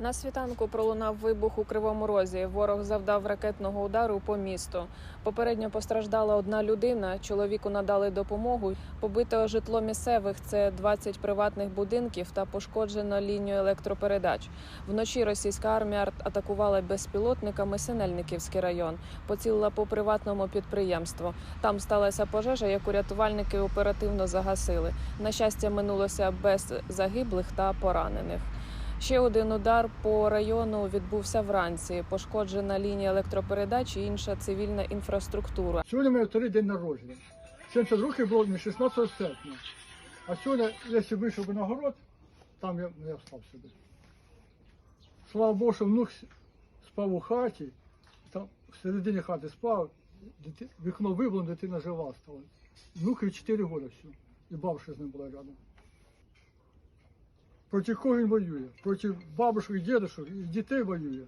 На світанку пролунав вибух у Кривому Розі. Ворог завдав ракетного удару по місту. Попередньо постраждала одна людина. Чоловіку надали допомогу. Побито житло місцевих це 20 приватних будинків та пошкоджено лінію електропередач. Вночі російська армія атакувала безпілотниками Синельниківський район. Поцілила по приватному підприємству. Там сталася пожежа, яку рятувальники оперативно загасили. На щастя, минулося без загиблих та поранених. Ще один удар по району відбувся вранці. Пошкоджена лінія електропередач і інша цивільна інфраструктура. Сьогодні моє вторий день народження. 70 років було мені 16 серпня. А сьогодні, якщо вийшов на город, там я, я встав собі. Слава Богу, що внук спав у хаті, там всередині хати спав, вікно вибло, дитина жива стала. Внукові 4 роки все. І бабушка з ним була рядом. Проти кого він воює? Проти бабушок дідушок, і дітей воює.